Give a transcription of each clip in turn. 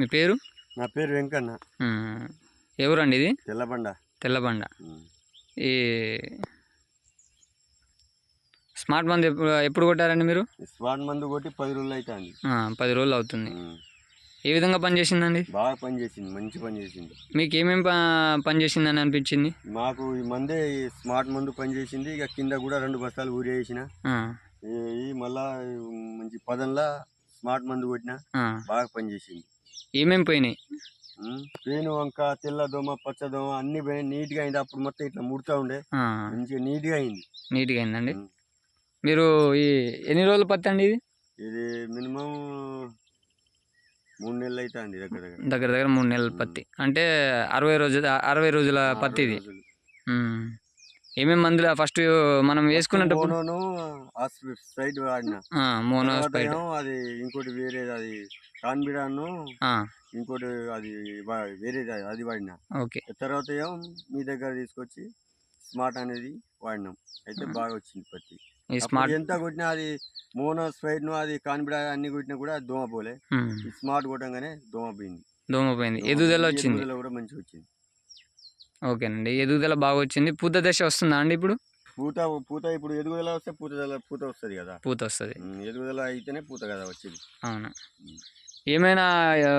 మీ పేరు? నా పేరు వెంకన్న. ఎవరండి ఇది? తెల్లబండ. తెల్లబండ. ఈ స్మార్ట్ మంది ఎప్పుడు ఎప్పుడు కొట్టారండి మీరు? స్వాన్ మందు కొట్టి పది రోజులు అవుతుంది పది రోజులు అవుతుంది. ఏ విధంగా పనిచేసిందండి? బాగా పని చేసింది మంచి పని చేసింది మీకు ఏమేమి ప పని చేసిందని అనిపించింది? మాకు ఈ మందే స్మార్ట్ మందు పని చేసింది ఇక కింద కూడా రెండు బస్తాలు ఊరి వేసిన ఆ, ఈ మళ్ళా మంచి పదంలా స్మార్ట్ మందు కొట్టిన. బాగా పని చేసింది ఏమేమి పోయినాయి. పేను వంక తెల్ల దోమ పచ్చ దోమ అన్ని పోయినాయి. నీట్గా అయింది. అప్పుడు మొత్తం ఇట్లా ముడుతూ ఉండే. మంచిగా నీట్గా అయింది. నీట్గా అయిందండి. ఉమ్. మీరు ఈ ఎన్ని రోజులు పత్తి అండి ఇది? ఇది మినిమం మూడు నెలలు అవుతుంది దగ్గర దగ్గర. దగ్గర దగ్గర మూడు నెలల పత్తి. అంటే అరవై రోజుల అరవై రోజుల పత్తి ఇది. ఏమేమి మందులు? ఫస్ట్ మనం వేసుకున్నప్పుడు ఆ, మోనో ఏమో అది ఇంకోటి వేరే అది కాన్బిడాను ఆ, ఇంకోటి అది వేరేది అది- వాడిన. ఓకే. తర్వాత ఏమో మీ దగ్గర తీసుకొచ్చి స్మార్ట్ అనేది వాడినాం. అయితే. బాగా వచ్చింది పత్తి. అప్పుడు స్మార్ట్ ఎంత కొట్టినా అది మోనో స్పైడ్ను అది కాన్బిడా అన్ని కొట్టినా కూడా దోమ పోలే స్మార్ట్ కొట్టంగానే దోమ పోయింది దోమ పోయింది పోయింది, వచ్చింది. కూడా మంచిగా వచ్చింది. ఓకేనండి. ఎదుగుదల బాగా వచ్చింది పూత దశ వస్తుందా అండి ఇప్పుడు? పూత పూత ఇప్పుడు ఎదుగుదల వస్తే పూత పూత వస్తుంది కదా. పూత వస్తుంది. ఎదుగుదల అయితేనే పూత కదా వచ్చేది. అవును. ఏమైనా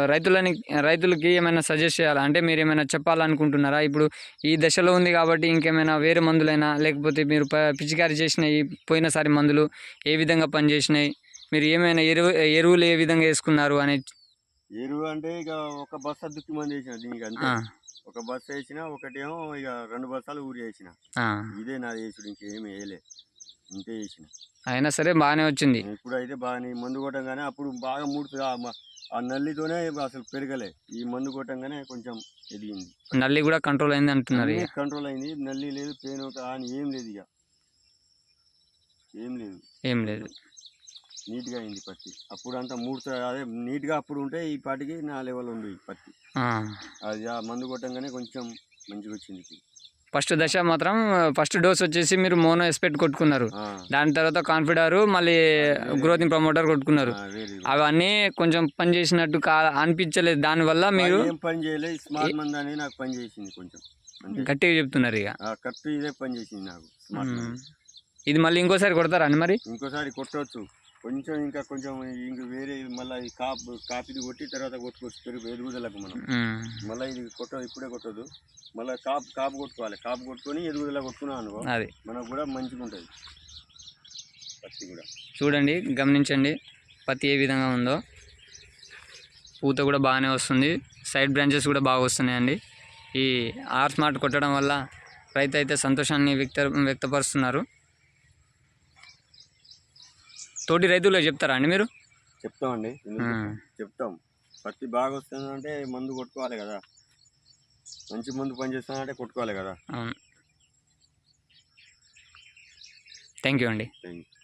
రైతులని రైతులకి ఏమైనా సజెస్ట్ చేయాలా? అంటే మీరు ఏమైనా చెప్పాలనుకుంటున్నారా? ఇప్పుడు ఈ దశలో ఉంది కాబట్టి ఇంకేమైనా వేరే మందులైనా లేకపోతే మీరు పిచికారీ చేసిన ఈ పోయినసారి మందులు ఏ విధంగా పనిచేసినాయి? మీరు ఏమైనా ఎరువు ఎరువులు ఏ విధంగా వేసుకున్నారు అనే ఎరువు అంటే ఇక ఒక బస్తా దుక్కి మంది వేసిన దీనికి అంతే ఒక బస్తా వేసిన ఒకటేమో ఇక రెండు బస్తాలు ఊరి వేసిన. ఇదే నాది వేసుడు ఇంకేమి వేయలే. ఇంతే వేసిన. అయినా సరే బాగానే వచ్చింది. ఇప్పుడు అయితే బాగా మందు కొట్టంగానే అప్పుడు బాగా మూడుతుంది ఆ నల్లితోనే అసలు పెరగలే. ఈ మందు కొట్టంగానే కొంచెం ఎదిగింది. నల్లి కూడా కంట్రోల్ అయింది అంటున్నారు కంట్రోల్ అయింది. నల్లి లేదు పేను అని ఏం లేదు ఇక. ఏం లేదు. ఏం లేదు. నీట్గా అయింది పత్తి. అప్పుడు అంతా మూడు అదే నీట్గా అప్పుడు ఉంటే ఈ పాటికి నా లెవెల్ ఉంది పత్తి. అది ఆ మందు కొట్టంగానే కొంచెం మంచిగా వచ్చింది ఫస్ట్ దశ మాత్రం ఫస్ట్ డోస్ వచ్చేసి మీరు మోనో ఎస్పెక్ట్ కొట్టుకున్నారు. దాని తర్వాత కాన్ఫిడారు మళ్ళీ గ్రోతింగ్ ప్రమోటర్ కొట్టుకున్నారు. అవన్నీ కొంచెం పని చేసినట్టు కా అనిపించలేదు. దానివల్ల మీరు పని చేయలేదు స్మార్ట్ మంది అనేది నాకు పని చేసింది కొంచెం. గట్టిగా చెప్తున్నారు ఇక. ఆ, కరెక్ట్ ఇదే పని చేసింది నాకు. ఇది మళ్ళీ ఇంకోసారి కొడతారా అండి మరి? ఇంకోసారి కొట్టవచ్చు కొంచెం ఇంకా కొంచెం ఇంక వేరే మళ్ళీ ఈ కాపు కాపీది కొట్టి తర్వాత కొట్టుకోవచ్చు పెరుగు ఎదుగుదలకు మనం. మళ్ళీ ఇది కొట్ట ఇప్పుడే కొట్టదు. మళ్ళీ కాపు కాపు కొట్టుకోవాలి. కాపు కొట్టుకొని ఎదుగుదల కొట్టుకున్నాం అనుకో అది. మనకు కూడా మంచిగా ఉంటుంది పత్తి కూడా. చూడండి గమనించండి. పత్తి ఏ విధంగా ఉందో. పూత కూడా బాగానే వస్తుంది. సైడ్ బ్రాంచెస్ కూడా బాగా వస్తున్నాయండి. ఈ ఆర్ స్మార్ట్ కొట్టడం వల్ల రైతు అయితే సంతోషాన్ని వ్యక్త వ్యక్తపరుస్తున్నారు. తోటి రైతులకు చెప్తారా అండి మీరు? చెప్తామండి. చెప్తాం. పత్తి బాగా వస్తుందంటే మందు కొట్టుకోవాలి కదా. మంచి మందు పని చేస్తుందంటే కొట్టుకోవాలి కదా. థ్యాంక్ యూ అండి. Thank you.